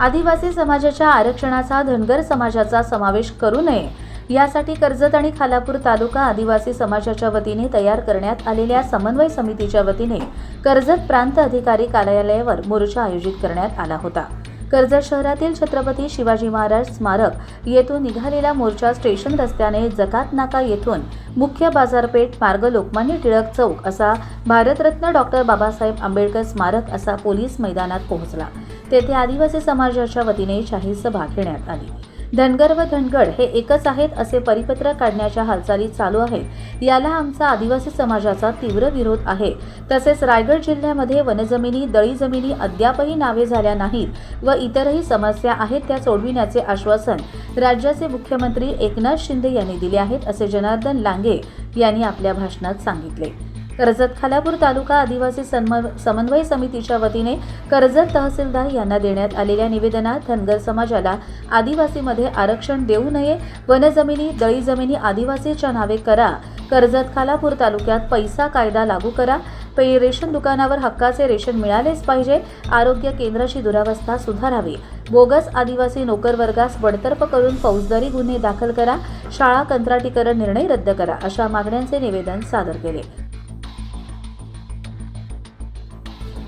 आदिवासी समाजाच्या आरक्षणाचा धनगर समाजाचा समावेश करू नये. यासाठी कर्जत आणि खालापूर तालुका आदिवासी समाजाच्या वतीने तयार करण्यात आलेल्या समन्वय समितीच्या वतीने कर्जत प्रांत अधिकारी कार्यालयावर मोर्चा आयोजित करण्यात आला होता. कर्जत शहरातील छत्रपती शिवाजी महाराज स्मारक येथून निघालेला मोर्चा स्टेशन रस्त्याने जकात नाका येथून मुख्य बाजारपेठ मार्ग लोकमान्य टिळक चौक असा भारतरत्न डॉक्टर बाबासाहेब आंबेडकर स्मारक असा पोलीस मैदानात पोहोचला. तेथे आदिवासी समाजाच्या वतीने जाहीर सभा घेण्यात आली. धनगर व धनगड हे एकच आहेत असे परिपत्र काढण्याच्या हालचाली चालू आहेत. याला आमचा आदिवासी समाजाचा तीव्र विरोध आहे. तसेच रायगड जिल्ह्यामध्ये वनजमिनी दळी जमिनी अद्यापही नावे झाल्या नाहीत व इतरही समस्या आहेत त्या सोडविण्याचे आश्वासन राज्याचे मुख्यमंत्री एकनाथ शिंदे यांनी दिले आहेत असे जनार्दन लांगे यांनी आपल्या भाषणात सांगितले. कर्जत खालापूर तालुका आदिवासी सन्म- समन्वय समितीच्या वतीने कर्जत तहसीलदार यांना देण्यात आलेल्या निवेदनात धनगर समाजाला आदिवासीमध्ये आरक्षण देऊ नये वनजमिनी दळी जमिनी आदिवासीच्या नावे करा कर्जत खालापूर तालुक्यात पैसा कायदा लागू करा पे रेशन दुकानावर हक्काचे रेशन मिळालेच पाहिजे आरोग्य केंद्राची दुरावस्था सुधारावी बोगस आदिवासी नोकरवर्गास बडतर्फ करून फौजदारी गुन्हे दाखल करा शाळा कंत्राटीकरण निर्णय रद्द करा अशा मागण्यांचे निवेदन सादर केले.